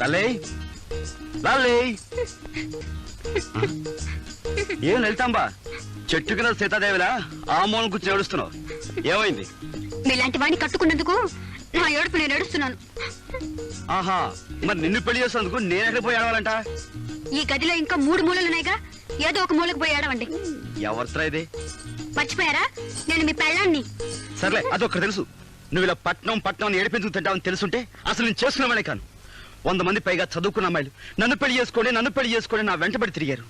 లల్లే? లల్లే? ఏం వెళ్తాంబా చెట్టు కింద సీతాదేవిలా ఆ మూలం కూర్చొని ఏడుస్తున్నావు? ఏమైంది? మీలాంటి వాడిని కట్టుకున్నందుకు నా ఏడుపు నేను ఏడుస్తున్నాను. ఆహా మరి నిన్ను పెళ్ళి చేసినందుకు నేను ఎక్కడ పోయి ఆడవాలంట ఈ గదిలో ఇంకా మూడు మూలలు ఉన్నాయిగా ఏదో ఒక మూలకు పోయి ఏడవండి. ఎవరితో ఇది? మర్చిపోయారా? నేను మీ పెళ్ళాన్ని. సర్లే అదొక్కటి తెలుసు. నువ్వు ఇలా పట్నం పట్నం అని ఏడిపించుకు తింటావని తెలుసుంటే అసలు నేను చేసుకున్నామనే కాను. వంద మంది పైగా చదువుకున్న అమ్మాయిలు. నన్ను పెళ్ళి చేసుకోండి నన్ను పెళ్ళి చేసుకోండి నా వెంటబడి తిరిగారు.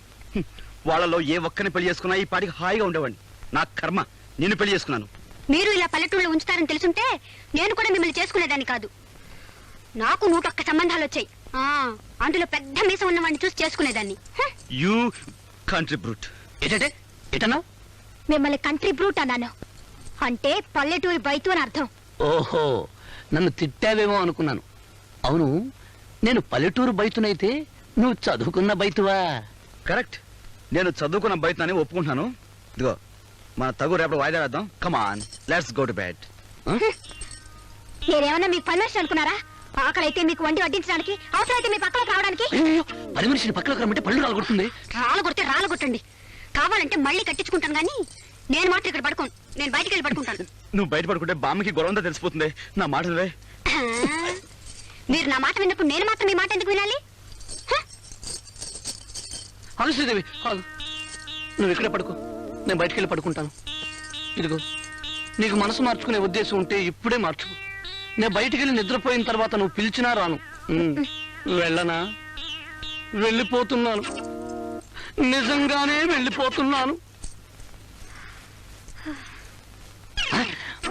వాళ్ళలో ఏ ఒక్కరిని పెళ్ళి చేసుకున్నా ఈ పాటికి హాయిగా ఉండేవాడిని. నా కర్మ నిన్ను పెళ్ళి చేసుకున్నాను. మీరు ఇలా పల్లెటూళ్ళలో ఉంచుతారని తెలుసుంటే నేను కూడా మిమ్మల్ని చేసుకునేదాన్ని కాదు. నాకు నూటొక్క సంబంధాలు వచ్చాయి. ఆ, అందులో పెద్ద మీసం ఉన్న వాడిని చూసి చేసుకునేదాన్ని. You country brute. ఏంటంటే? మిమ్మల్ని కంట్రీ బ్రూట్ అన్నాను. అంటే పల్లెటూరి బయతు అని అర్థం. ఓహో నన్ను తిట్టావేమో అనుకున్నాను. అవును నేను పల్లెటూరు బయటునైతే నువ్వు చదువుకున్న బయటువా కరెక్ట్ నేను చదువుకున్న బయటని ఒప్పుకుంటున్నాను. ఇదిగో మన తగు రేపటి వాయిదా వేద్దాం. Come on let's go to bed నేనేమన్నా మీకు పని మనిషి అనుకున్నారా? ఆకలైతే మీకు వండి వడ్డించడానికి అవసరమైతే మీ పక్కన రావడానికి? పని మనిషిని పక్కలోకి రమ్మంటే పళ్ళు రాలగొడుతుంది. రాళ్ళు కొడితే రాళ్ళు కొట్టండి. కావాలంటే మళ్ళీ కట్టించుకుంటాను కానీ నేను మాత్రం ఇక్కడ పడుకోను. నేను బయటికి వెళ్ళి పడుకుంటాను. నువ్వు బయట పడుకుంటే బామ్మకి గొడవంతా తెలిసిపోతుంది. నా మాటలే మీరు నా మాట విన్నప్పుడు నేను మాత్రం మీ మాట ఎందుకు వినాలి? ఆగు. శ్రీదేవి నువ్వు ఇక్కడే పడుకో. నేను బయటికి వెళ్ళి పడుకుంటాను. ఇదిగో నీకు మనసు మార్చుకునే ఉద్దేశం ఉంటే ఇప్పుడే మార్చుకో. నేను బయటికి వెళ్ళి నిద్రపోయిన తర్వాత నువ్వు పిలిచినా రాను. వెళ్ళనా? వెళ్ళిపోతున్నాను. నిజంగానే వెళ్ళిపోతున్నాను.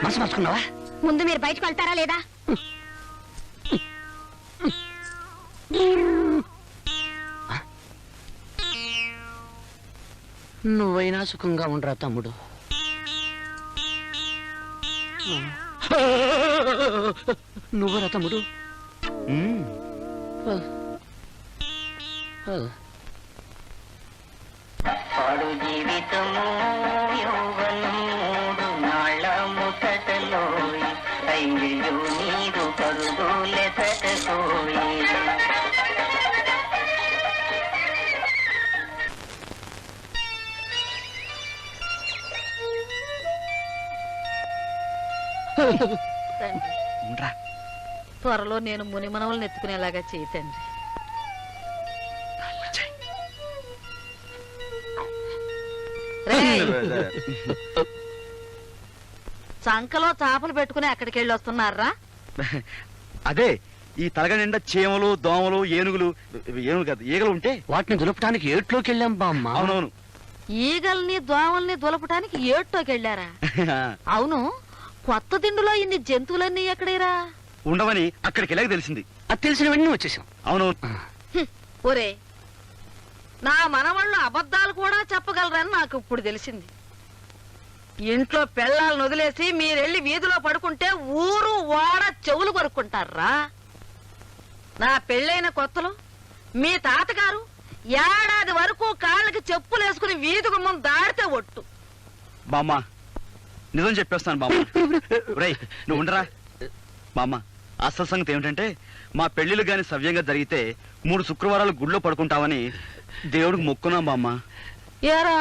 మనసు మార్చుకున్నావా? ముందు మీరు బయటకు వెళ్తారా లేదా? నువ్వైనా సుఖంగా ఉండరా తమ్ముడు? నువ్వరా తమ్ముడు? జీవితము. ఉండరా. త్వరలో నేను మునిమనవలను ఎత్తుకునేలాగా చేయి తండ్రి. రేయ్, సంకలో చాపలు పెట్టుకుని అక్కడికి వెళ్ళి వస్తున్నారా? అదే ఈ తలగ నిండా చీమలు దోమలు ఏనుగులు ఏనుగులు కాదు ఈగలు ఉంటే? వాటిని దులపడానికి ఏట్లోకి వెళ్ళాం బామ్మ అవునవును. ఈగల్ని దోమల్ని దులపటానికి ఏటోకి వెళ్ళారా? అవును. కొత్త దిండులో ఇన్ని జంతువులన్నీ ఎక్కడేరా? ఉండవని అక్కడికి వెళ్ళాక తెలిసింది. అది తెలిసిన వెంటనే వచ్చేసాం అవునవును ఒరే నా మనవాళ్ళు అబద్ధాలు కూడా చెప్పగలరని నాకు ఇప్పుడు తెలిసింది. ఇంట్లో పెళ్ళాలను వదిలేసి మీరెళ్ళి వీధిలో పడుకుంటే ఊరు ఓడ చెవులు కొరుక్కుంటారా? నా పెళ్ళైన కొత్తలో మీ తాతగారు ఏడాది వరకు కాళ్ళకి చెప్పులు వేసుకుని వీధి గుమ్మం దాడితే ఒట్టు. బామ్మ నిజం చెప్పేస్తాను బామ్మ. రేయ్ నువ్వు ఉండరా? బామ్మ అసలు సంగతి ఏమిటంటే మా పెళ్ళిళ్ళు గాని సవ్యంగా జరిగితే మూడు శుక్రవారాలు గుళ్ళో పడుకుంటామని దేవుడికి మొక్కున్నాం బామ్మ. ఏరా?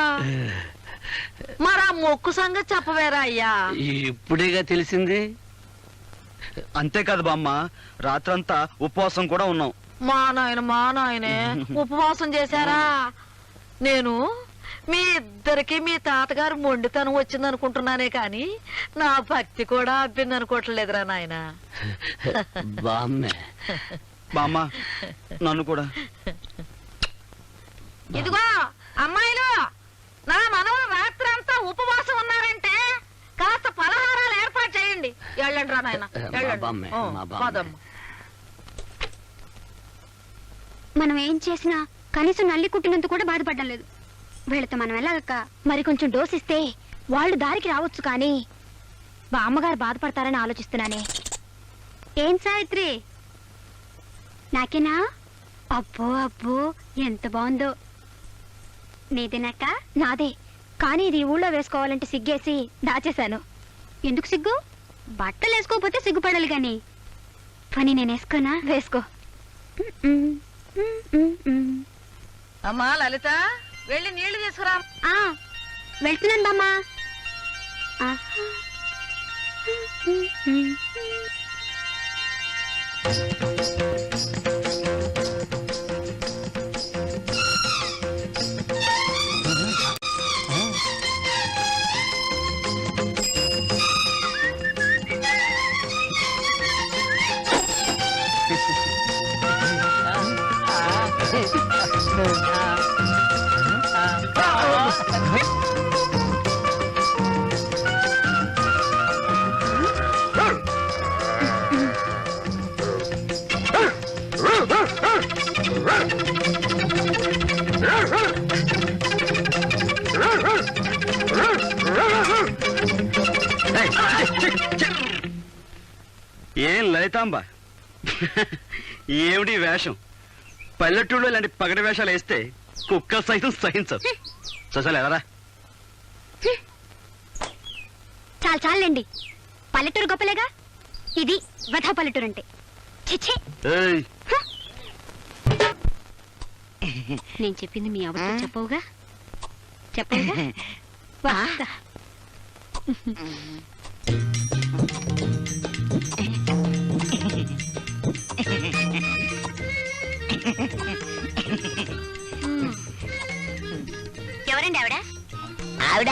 మరా మొక్కు సంగతి చెప్పవేరా అయ్యా? ఇప్పుడేగా తెలిసింది? అంతేకాదు బామ్మ రాత్రంతా ఉపవాసం కూడా ఉన్నాం. మా నాయన మా నాయనే ఉపవాసం చేశారా? నేను మీ ఇద్దరికి మీ తాతగారు మొండితనం వచ్చింది అనుకుంటున్నానే కాని నా భక్తి కూడా అబ్బింది అనుకోవట్లేదురా నాయన. బామ్మే. బామ్మ నన్ను కూడా. ఇదిగో అమ్మాయిలు నా మనవలు రాత్రి అంతా ఉపవాసం ఉన్నారంటే కాస్త పలహారాలు ఏర్పాటు చేయండి. వెళ్ళండి. రా నాయన. పదమ్మ. మనం ఏం చేసినా కనీసం నల్లి కుట్టినందుకు కూడా బాధపడడం లేదు. వీళ్ళతో మనం వెళ్ళాలక్క. మరి కొంచెం డోస్ ఇస్తే వాళ్ళు దారికి రావచ్చు కానీ. బామ్మగారు బాధపడతారని ఆలోచిస్తున్నానే. ఏం సావిత్రి? నాకేనా? అబ్బో అబ్బో ఎంత బాగుందో. నీదేనాక నాదే. కానీ ఇది ఊళ్ళో వేసుకోవాలంటే సిగ్గేసి దాచేశాను. ఎందుకు సిగ్గు? బట్టలు వేసుకోకపోతే సిగ్గుపడాలి కానీ పని నేను వేసుకోనా? వేసుకో. అమ్మా లలిత. వెళ్ళి నీళ్ళు తీసుకురా వెళ్తున్నాను బామ్మా లలితాంబ. ఏమిటి ఈ వేషం? పల్లెటూళ్ళు ఇలాంటి పగటి వేషాలు వేస్తే కుక్క సైతం సహించదు. చూసాలి ఎవరా? చాలు చాలండి పల్లెటూరు గొప్పలేగా? ఇది వధా పల్లెటూరు అంటే చిచ్చే ఏయ్. నేను చెప్పింది మీ అవసరం చెప్పవుగా? చెప్పవుగా? వస్తా. ఎవరండి ఆవిడ? ఆవిడ.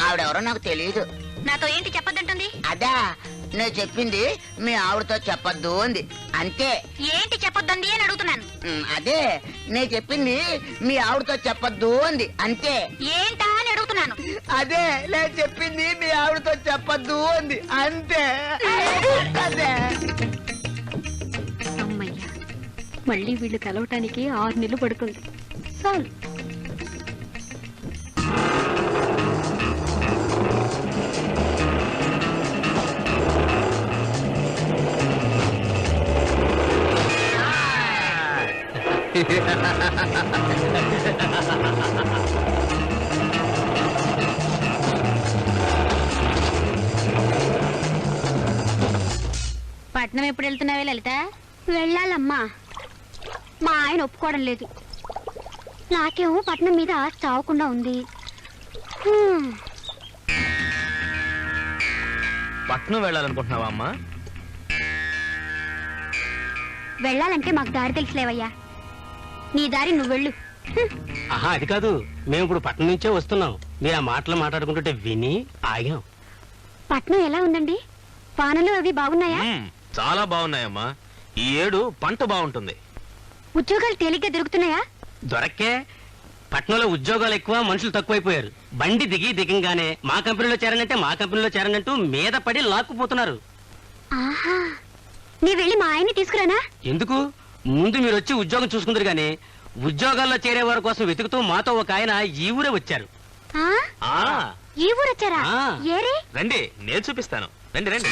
ఆవిడెవరో నాకు తెలియదు నాతో ఏంటి చెప్పొద్దంటుంది? అదా నేను చెప్పింది మీ ఆవిడతో చెప్పొద్దు అంది. అంతే. ఏంటి చెప్పొద్దండి అని అడుగుతున్నాను. ఉమ్, అదే నేను చెప్పింది మీ ఆవిడతో చెప్పొద్దు అంది. అంతే. ఏంటా అని అడుగుతున్నాను. అదే నేను చెప్పింది మీ ఆవిడతో చెప్పొద్దు అంది. అంతే. అదే. మళ్ళీ వీళ్ళు కలవటానికి ఆరు నెలలు పడుతుంది. చాలు. పట్నం ఎప్పుడు వెళ్తున్నావే లలిత? వెళ్ళాలమ్మా. మా ఆయన ఒప్పుకోవడం లేదు. నాకేమో పట్నం మీద ఆశ చావకుండా ఉంది. హ్మ్. పట్నం వెళ్ళాలనుకుంటున్నావా అమ్మా? వెళ్ళాలంటే మాకు దారి తెలుసులేవయ్యా. నీ దారి నువ్వు వెళ్ళు. ఆహా అది కాదు. మేము ఇప్పుడు పట్నం నుంచే వస్తున్నాం. మీరు ఆ మాటలు మాట్లాడుకుంటుంటే విని ఆగాం. పట్నం ఎలా ఉందండి? వానలు అవి బాగున్నాయా? చాలా బాగున్నాయమ్మా. ఈ ఏడు పంట బాగుంటుంది. ఉద్యోగాలు తేలిగ్గా దొరుకుతున్నాయా? దొరక్కే. పట్నంలో ఉద్యోగాలు ఎక్కువ మనుషులు తక్కువైపోయారు. బండి దిగి దిగంగానే మా కంపెనీలో చేరనంటే మా కంపెనీలో చేరనంటూ మీద పడి లాక్కుపోతున్నారు. ఆహా. నీ వెళ్ళి మా ఆయన్ని తీసుకురానా? ఎందుకు? ముందు మీరు వచ్చి ఉద్యోగం చూసుకుందరు గానీ ఉద్యోగాల్లో చేరే వారి కోసం వెతుకుతూ మాతో ఒక ఆయన ఈ ఊరే వచ్చారు. ఆ? ఆ. ఈ ఊరు వచ్చారా? ఆ. ఏరే రండి నేను చూపిస్తాను. రండి రండి.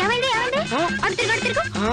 ఏమండి ఏమండి అటు తిరుగు అటు తిరుగు ఆ?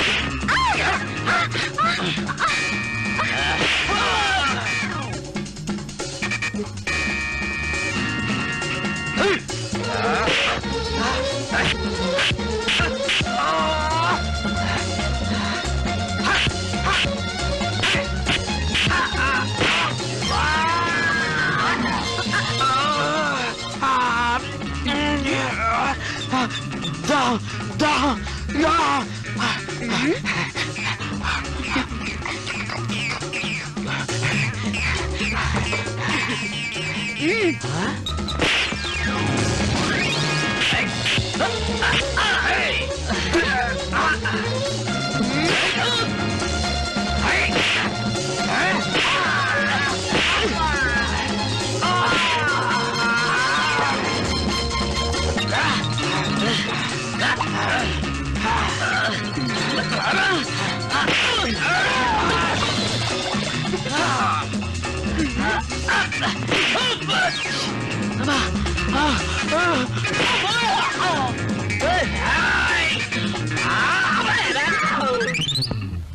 Ah!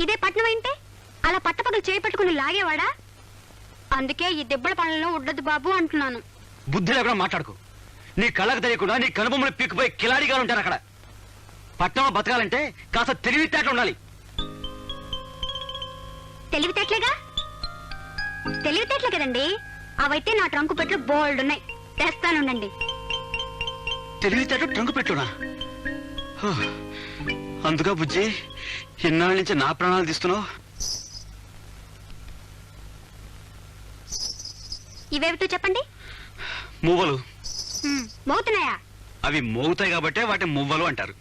ఇదే పట్నం ఏంటే అలా పట్టపగలు చేయి పట్టుకుని లాగేవాడా? అందుకే ఈ దెబ్బల పనులను ఉండదు బాబు అంటున్నాను. బుద్ధి లేకుండా మాట్లాడుకో. నీ కళ్ళకు తెలియకుండా నీ కనుబొమ్మలు పీక్కుపోయి కిలాడిగా ఉంటారు అక్కడ. పట్టణంలో బతకాలంటే కాస్త తెలివితేటలు ఉండాలి. తెలివితేటలేగా? తెలివితేటలే కదండి? అవైతే నా ట్రంకు పెట్లు బోల్డ్ ఉన్నాయి. తెస్తానుండండి. తెలివితేటలు ట్రంకు పెట్టునా హో, అందుకా బుజ్జి ఇన్నాళ్ళ నుంచి నా ప్రాణాలు తీస్తున్నావు? ఇవేమిటో చెప్పండి. మువ్వలు. మోగుతున్నాయా? అవి మోగుతాయి కాబట్టే వాటి మువ్వలు అంటారు.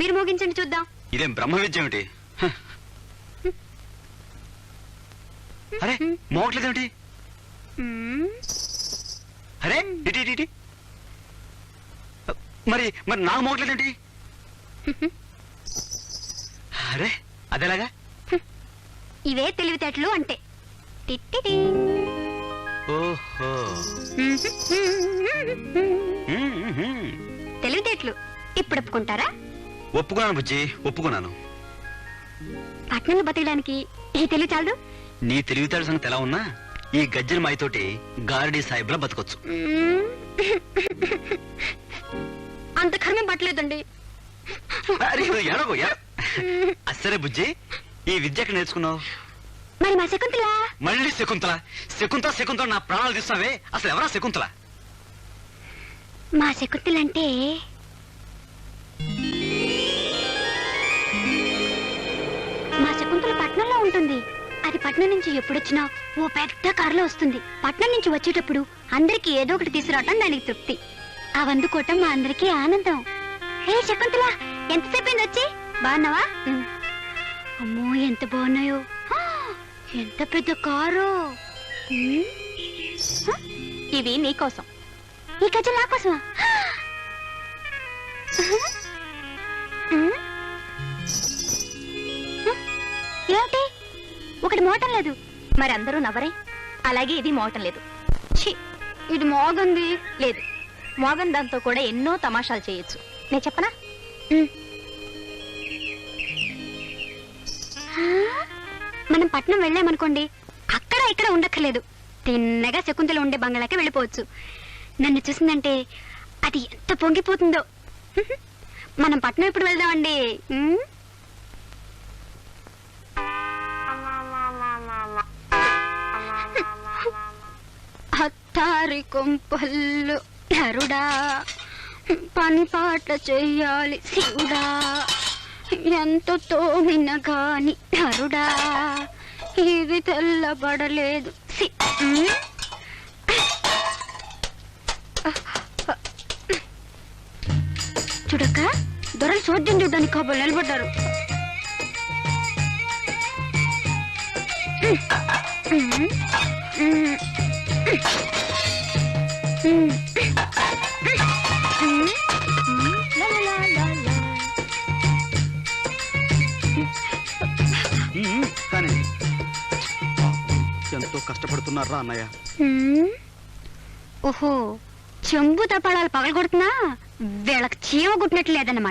మీరు మోగించండి చూద్దాం. ఇదేం బ్రహ్మ విద్య ఏమిటి. అరే మోగట్లేదేమిటి. అరే ఇటు ఇటు ఇటు. మరి మరి నాకు మోగట్లేదేంటి అరే అదేలాగా? ఇవే తెలివితేటలు అంటే. టిట్టిటి. ఓహో. తెలివితేటలు. ఇప్పుడు ఒప్పుకుంటారా? ఒప్పుకున్నాను బుజ్జి ఒప్పుకున్నాను. పట్నంలో బతకడానికి? ఈ తెలివి చాలదు నీ తెలివితేట సంగతి ఎలా ఉన్నా ఈ గజ్జల మాయతోటి గారడీ సాహిబ్లా బతకొచ్చు. అంత కర్మం పట్టలేదండి. అస్సరే బుజ్జి ఈ విద్య ఎక్కడ నేర్చుకున్నావు? మరి మా శకుంతల? మళ్ళీ శకుంతల? శకుంతల శకుంతల నా ప్రాణాలు తీస్తావే? అసలు ఎవరా శకుంతల? మా శకుంతల అంటే మా శకుంతల పట్నంలో ఉంటుంది. అది పట్నం నుంచి ఎప్పుడొచ్చినా ఓ పెద్ద కారులో వస్తుంది. పట్నం నుంచి వచ్చేటప్పుడు అందరికి ఏదో ఒకటి తీసుకురావటం దానికి తృప్తి. అవి అందుకోవటం మా అందరికీ ఆనందం. హే శకుంతల ఎంతసేపు అయింది వచ్చి? బాగున్నావా. అమ్మో ఎంత బాగున్నాయో. ఆ, ఎంత పెద్ద కారు. ఇవి నీకోసం ఈ గజ్జలు నా కోసమా? ఒకటి మోటం లేదు. మరి అందరూ నవ్వరే. అలాగే ఇది మోటం లేదు. ఛీ, ఇది మోగంది లేదు. మోగన్ దాంతో కూడా ఎన్నో తమాషాలు చేయొచ్చు. నేను చెప్పనా? మనం పట్నం వెళ్ళామనుకోండి అక్కడ ఇక్కడ ఉండక్కర్లేదు. తిన్నగా శకుంతలు ఉండే బంగ్లాకి వెళ్ళిపోవచ్చు. నన్ను చూసిందంటే అది ఎంత పొంగిపోతుందో. మనం పట్నం ఎప్పుడు వెళ్దామండి? అత్తారి కొంపల్లు నరుడా. పని పాట చెయ్యాలి శివుడా. ఎంత తోమిన గాని నరుడా. ఇది తెల్లబడలేదు చూడక దొరలు చోద్యం చూడడానికి కాబోలు నిలబడ్డారు. ఉమ్. కానీ ఎంతో కష్టపడుతున్నారా అన్నయ్య? ఓహో చెంబు తపాడాలు పగలగొడుతున్నా వీళ్ళకి చీమ గుట్టినట్లు లేదన్నమాట.